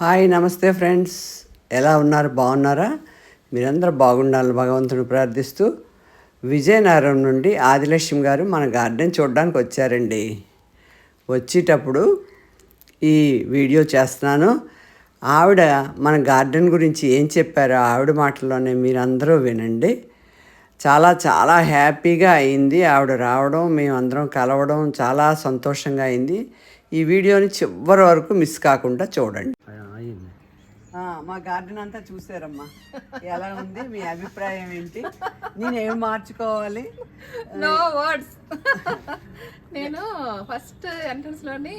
Hi నమస్తే friends. ఎలా ఉన్నారు? బాగున్నారా? మీరందరూ బాగుండాలని భగవంతుని ప్రార్థిస్తూ విజయనగరం నుండి ఆదిలక్ష్మి గారు మన గార్డెన్ చూడడానికి వచ్చారండి. వచ్చేటప్పుడు ఈ వీడియో చేస్తున్నాను. ఆవిడ మన గార్డెన్ గురించి ఏం చెప్పారో ఆవిడ మాటల్లోనే మీరందరూ వినండి. చాలా చాలా హ్యాపీగా అయింది ఆవిడ రావడం మేమందరం కలవడం చాలా సంతోషంగా అయింది. ఈ వీడియోని చివరి వరకు మిస్ కాకుండా చూడండి. మా గార్డెన్ అంతా చూసారమ్మా. ఎలా ఉంది? మీ అభిప్రాయం ఏంటి? నేను ఏం మార్చుకోవాలి? నో వర్డ్స్ నేను ఫస్ట్ ఎంట్రన్స్లోని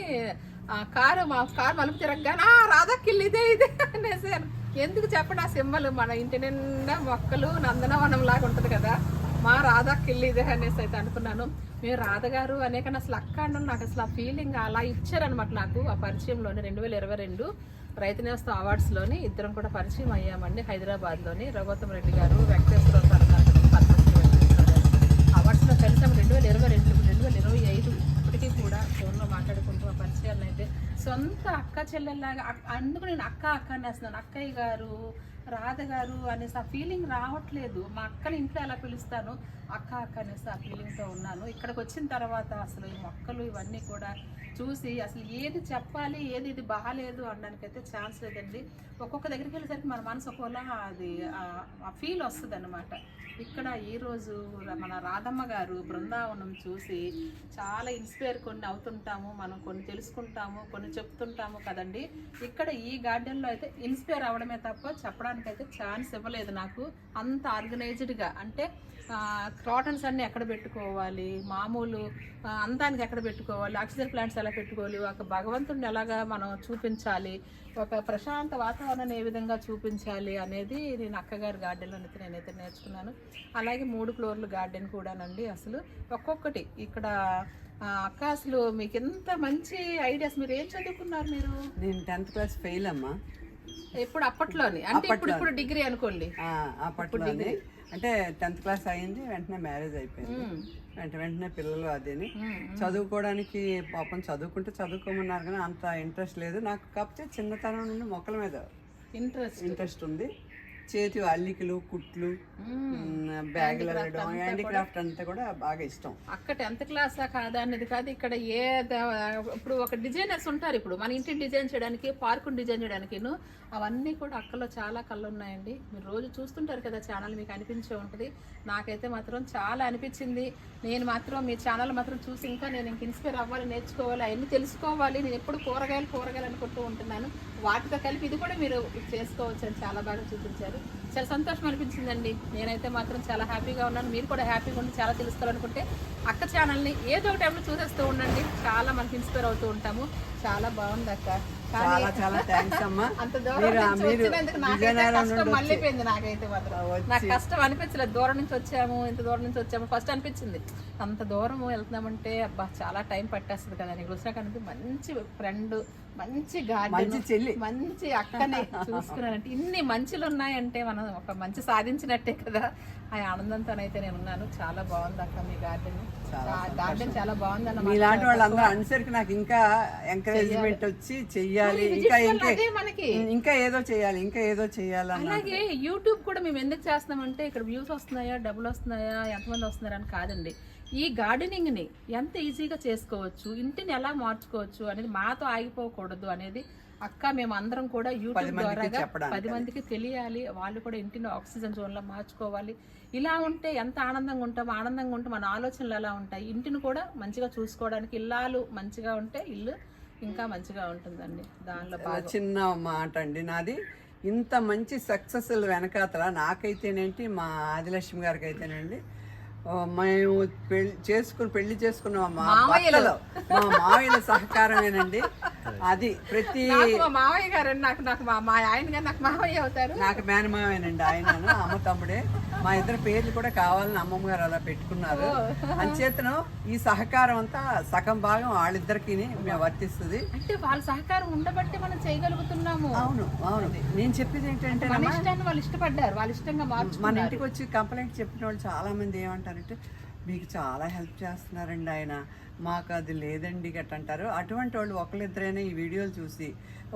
ఆ కారు మా కారు మలుపు తిరగగానే "ఆ, రాధా కిల్ ఇదే ఇదే అనేసాను. ఎందుకు చెప్పండి ఆ సింబల్ మన ఇంటి నిండా మొక్కలు నందనవనం లాగా ఉంటుంది కదా. మా రాధా కిల్ ఇదే అనేసి అయితే అనుకున్నాను. మేము రాధగారు అనే కన్నా అసలు అక్క నాకు అసలు ఆ ఫీలింగ్ అలా ఇచ్చారనమాట నాకు ఆ పరిచయంలోనే రెండు వేల ఇరవై రెండు. రైతు నేస్తం అవార్డ్స్లోని ఇద్దరం కూడా పరిచయం అయ్యామండి. హైదరాబాద్లోని రఘోత్తం రెడ్డి గారు వెంకటేశ్వర సార్ అవార్డ్స్లో కలిసాం రెండు వేల ఇరవై రెండు రెండు వేల ఇరవై ఐదు ఇప్పటికీ కూడా ఫోన్లో మాట్లాడుకుంటూ ఆ పరిచయాలను అయితే సొంత అక్క చెల్లెల్లాగా అందుకు నేను అక్క అక్క అనేస్తున్నాను అక్కయ్య గారు రాధ గారు అనేసి ఆ ఫీలింగ్ రావట్లేదు. మా అక్కని ఇంట్లో ఎలా పిలుస్తాను? అక్క అక్క అనేసి ఆ ఫీలింగ్తో ఉన్నాను. ఇక్కడికి వచ్చిన తర్వాత అసలు ఈ మొక్కలు ఇవన్నీ కూడా చూసి అసలు ఏది చెప్పాలి ఏది ఇది బాగాలేదు అనడానికైతే ఛాన్స్ లేదండి. ఒక్కొక్క దగ్గరికి వెళ్ళేసరికి మన మనసు ఒకవేళ అది ఆ- ఆ ఫీల్ వస్తుంది అనమాట ఇక్కడ ఈరోజు మన రాధమ్మ గారు బృందావనం చూసి చాలా ఇన్స్పైర్ కొన్ని అవుతుంటాము మనం కొన్ని తెలుసుకుంటాము కొన్ని చెప్తుంటాము కదండి. ఇక్కడ ఈ గార్డెన్లో అయితే ఇన్స్పైర్ అవ్వడమే తప్ప చెప్పడానికి అయితే ఛాన్స్ ఇవ్వలేదు నాకు. అంత ఆర్గనైజ్డ్గా అంటే క్రాటన్స్ అన్నీ ఎక్కడ పెట్టుకోవాలి? మామూలు అంతానికి అందానికి ఎక్కడ పెట్టుకోవాలి? ఆక్సిజన్ ప్లాంట్స్ ఎలా పెట్టుకోవాలి? ఒక భగవంతుడిని ఎలాగా మనం చూపించాలి? ఒక ప్రశాంత వాతావరణాన్ని ఏ విధంగా చూపించాలి అనేది నేను అక్కగారి గార్డెన్లో అయితే నేనైతే నేర్చుకున్నాను. అలాగే మూడు ఫ్లోర్లు గార్డెన్ కూడానండి అసలు. ఒక్కొక్కటి ఇక్కడ అక్క అసలు మీకు ఎంత మంచి ఐడియాస్ మీరు ఏం చదువుకున్నారు మీరు? నేను టెన్త్ క్లాస్ ఫెయిల్ అమ్మా. ఇప్పుడు అప్పట్లోని. అంటే ఇప్పుడు ఇప్పుడు డిగ్రీ అనుకోండి. అప్పట్లోనే. అంటే టెన్త్ క్లాస్ అయింది వెంటనే మ్యారేజ్ అయిపోయింది. వెంట వెంటనే పిల్లలు అదేని. చదువుకోవడానికి పాపం చదువుకుంటే చదువుకోమన్నారు కానీ అంత ఇంట్రెస్ట్ లేదు నాకు. కాకపోతే చిన్నతనం నుండి మొక్కల మీద ఇంట్రెస్ట్. ఇంట్రెస్ట్ ఉంది. చేతి అల్లికలు కుట్లు బ్యాగులు వెళ్ళడం హ్యాండీక్రాఫ్ట్ అంతా కూడా బాగా ఇష్టం. అక్క టెన్త్ క్లాసా కాదా అనేది కాదు. ఇక్కడ ఏ ఇప్పుడు ఒక డిజైనర్స్ ఉంటారు ఇప్పుడు. మన ఇంటిని డిజైన్ చేయడానికి పార్కుని డిజైన్ చేయడానికి అవన్నీ కూడా అక్కలో చాలా కళ్ళు ఉన్నాయండి మీరు రోజు చూస్తుంటారు కదా ఛానల్ మీకు అనిపించే ఉంటుంది. నాకైతే మాత్రం చాలా అనిపించింది. నేను మాత్రం మీ ఛానల్ మాత్రం చూసి ఇంకా నేను ఇంక ఇన్స్పైర్ అవ్వాలి నేర్చుకోవాలి అవన్నీ తెలుసుకోవాలి. నేను ఎప్పుడు కూరగాయలు కూరగాయలు అనుకుంటూ ఉంటున్నాను. వాటితో కలిపి ఇది కూడా మీరు చేసుకోవచ్చు అని చాలా బాగా చూపించారు. చాలా సంతోషం అనిపించిందండి. నేనైతే మాత్రం చాలా హ్యాపీగా ఉన్నాను. మీరు కూడా హ్యాపీగా ఉండి చాలా తెలుసుకోవాలనుకుంటే అక్క ఛానల్ని ఏదో ఒక టైంలో చూసేస్తూ ఉండండి. చాలా మనకి ఇన్స్పైర్ అవుతూ ఉంటాము. చాలా బాగుంది అక్క. కానీ చాలా చాలా థ్యాంక్స్ అమ్మా. అంత దూరం మీరు కష్టం మళ్ళీపోయింది నాకైతే మాత్రం. నాకు కష్టం అనిపించలేదు. దూరం నుంచి వచ్చాము ఇంత దూరం నుంచి వచ్చాము. ఫస్ట్ అనిపించింది అంత దూరం వెళ్తున్నామంటే అబ్బా చాలా టైం పట్టేస్తుంది కదా నీకు వచ్చినా కనిపి మంచి ఫ్రెండ్ మంచి గార్డెన్ మంచి చెల్లి. మంచి అక్కనే చూసుకున్నానంటే ఇన్ని మంచులు ఉన్నాయంటే మనం ఒక మంచి సాధించినట్టే కదా. ఆ ఆనందంతోనైతే నేను ఉన్నాను చాలా బాగుంది అక్క మీ గార్డెన్ గార్డెన్ చాలా బాగుంది అన్నమాట మీలాంటి వాళ్ళందరూ అనేసరికి నాకు ఇంకా ఎంకరేజ్మెంట్ వచ్చి చెయ్యాలి. ఇంకా మనకి. ఇంకా ఏదో చేయాలి ఇంకా ఏదో చేయాలన్న అలాగే యూట్యూబ్ కూడా మేము ఎందుకు చేస్తున్నామంటే ఇక్కడ వ్యూస్ వస్తున్నాయా డబ్బులు వస్తున్నాయా ఎంతమంది వస్తున్నారా అని కాదండి. ఈ గార్డెనింగ్ని ఎంత ఈజీగా చేసుకోవచ్చు ఇంటిని ఎలా మార్చుకోవచ్చు అనేది మాతో ఆగిపోకూడదు అనేది అక్క మేము అందరం కూడా యూట్యూబ్ ద్వారా పది మందికి తెలియాలి. వాళ్ళు కూడా ఇంటిని ఆక్సిజన్ జోన్లో మార్చుకోవాలి. ఇలా ఉంటే ఎంత ఆనందంగా ఉంటాం ఆనందంగా ఉంటే మన ఆలోచనలు ఎలా ఉంటాయి? ఇంటిని కూడా మంచిగా చూసుకోవడానికి ఇల్లాలు మంచిగా ఉంటే ఇల్లు ఇంకా మంచిగా ఉంటుందండి. దానిలో చిన్న మాట అండి నాది. ఇంత మంచి సక్సెస్ వెనకాతల నాకైతేనేంటి మా ఆదిలక్ష్మి గారికి అయితేనండి మేము పెళ్ళి చేసుకుని పెళ్ళి చేసుకున్న మా భర్తలు మా మావయ్యల సహకారమేనండి. అది ప్రతి మావయ్య గారు నాకు నాకు మా మా ఆయన గారు నాకు మావయ్య అవుతారు. నాకు మేనమావేనండి ఆయనను అమ్మ తమ్ముడే. మా ఇద్దరు పేర్లు కూడా కావాలని అమ్మమ్మ గారు అలా పెట్టుకున్నారు. అంచేతను ఈ సహకారం అంతా సగం భాగం వాళ్ళిద్దరికి మేము వర్తిస్తుంది. అంటే వాళ్ళ సహకారం ఉండబట్టి మనం చేయగలుగుతున్నాము. అవును అవును. నేను చెప్పేది ఏంటంటే వాళ్ళు ఇష్టపడ్డారు. వాళ్ళు ఇష్టంగా మార్చు మన ఇంటికి వచ్చి కంప్లైంట్ చెప్పిన వాళ్ళు చాలా మంది ఏమంటారంటే మీకు చాలా హెల్ప్ చేస్తున్నారండి ఆయన. మాకు అది లేదండి గట్ట అంటారు అటువంటి వాళ్ళు ఒకరిద్దరైనా ఈ వీడియోలు చూసి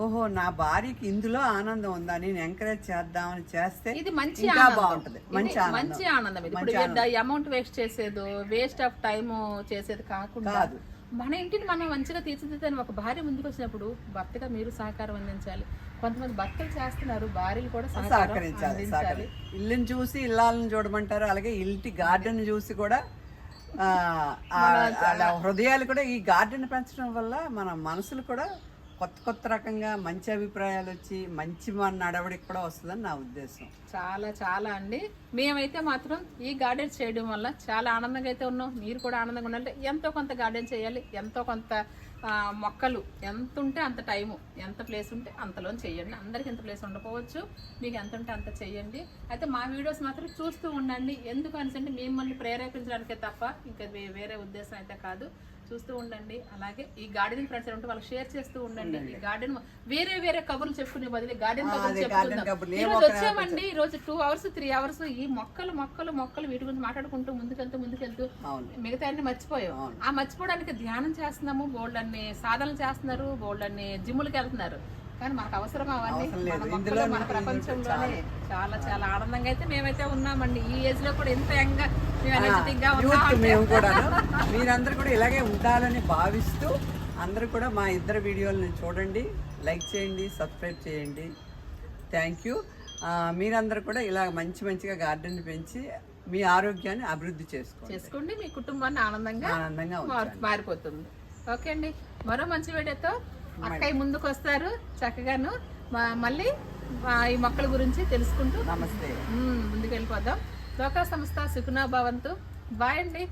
ఓహో నా భార్యకి ఇందులో ఆనందం ఉందా? నేను ఎంకరేజ్ చేద్దామని చేస్తే ఇది మంచి. బాగుంటది. మంచి ఆనందం. మంచి ఆనందం. ఇది అమౌంట్ వేస్ట్ చేసేదో వేస్ట్ ఆఫ్ టైం చేసేది కాకుండా కాదు. మన ఇంటిని మనం మంచిగా తీర్చిదిద్దని ఒక భార్య ముందుకు వచ్చినప్పుడు భర్తగా మీరు సహకారం అందించాలి. కొంతమంది భర్తలు చేస్తున్నారు భార్యలు కూడా సహకారం సహకరించాలి అందించాలి. సహకరి ఇల్లుని చూసి ఇల్లాలను చూడమంటారు అలాగే ఇంటి గార్డెన్ చూసి కూడా హృదయాలు కూడా ఈ గార్డెన్ పెంచడం వల్ల మన మనసులు కూడా కొత్త కొత్త రకంగా మంచి అభిప్రాయాలు వచ్చి మంచి మన నడవడికి కూడా వస్తుందని నా ఉద్దేశం. చాలా చాలా అండి. మేమైతే మాత్రం ఈ గార్డెన్ చేయడం వల్ల చాలా ఆనందంగా అయితే ఉన్నాం. మీరు కూడా ఆనందంగా ఉండాలంటే ఎంతో కొంత గార్డెన్ చేయాలి ఎంతో కొంత మొక్కలు ఎంత ఉంటే అంత టైము ఎంత ప్లేస్ ఉంటే అంతలో చేయండి. అందరికి ఎంత ప్లేస్ ఉండకపోవచ్చు మీకు ఎంత ఉంటే అంత చేయండి. అయితే మా వీడియోస్ మాత్రం చూస్తూ ఉండండి. ఎందుకు అనిసంటే మిమ్మల్ని ప్రేరేపించడానికే తప్ప ఇంకా వేరే ఉద్దేశం అయితే కాదు. చూస్తూ ఉండండి. అలాగే ఈ గార్డెనింగ్ ఫ్రెండ్స్ ఉంటే వాళ్ళకి షేర్ చేస్తూ ఉండండి. ఈ గార్డెన్ వేరే వేరే కబుర్లు చెప్పుకునే బదులు గార్డెన్ కబుర్లు చెప్పుకుందాం. ఈ రోజు వచ్చామండి. ఈ రోజు టూ అవర్స్ త్రీ అవర్స్ ఈ మొక్కలు మొక్కలు మొక్కలు వీటి గురించి మాట్లాడుకుంటూ ముందుకెళ్తూ ముందుకెళ్తూ మిగతా అన్ని మర్చిపోయాం. ఆ మర్చిపోవడానికి ధ్యానం చేస్తున్నాము. బోల్డ్ అన్ని సాధనలు చేస్తున్నారు. బోల్డ్ అన్ని జిమ్ములకి వెళ్తున్నారు. కానీ మనకు అవసరం అవన్నీ. మన మన ప్రపంచంలోనే చాలా చాలా ఆనందంగా అయితే మేమైతే ఉన్నామండి. ఈ ఏజ్లో కూడా ఎంత యంగ్ మేము కూడా మీరందరూ కూడా ఇలాగే ఉండాలని భావిస్తూ అందరూ కూడా మా ఇద్దరు వీడియోలను చూడండి లైక్ చేయండి సబ్స్క్రైబ్ చేయండి. థ్యాంక్ యూ మీరందరూ కూడా ఇలా మంచి మంచిగా గార్డెన్ పెంచి మీ ఆరోగ్యాన్ని అభివృద్ధి చేసుకోండి. చేసుకోండి. మీ కుటుంబాన్ని ఆనందంగా ఆనందంగా మారిపోతుంది. ఓకే అండి. మరో మంచి వీడియోతో అక్కయ్య ముందుకు వస్తారు చక్కగాను. మళ్ళీ ఈ మొక్కల గురించి తెలుసుకుంటూ నమస్తే. ముందుకు వెళ్ళిపోదాం లోకా సంస్థ సుఖనా భవంతు. బాయ్ అండి.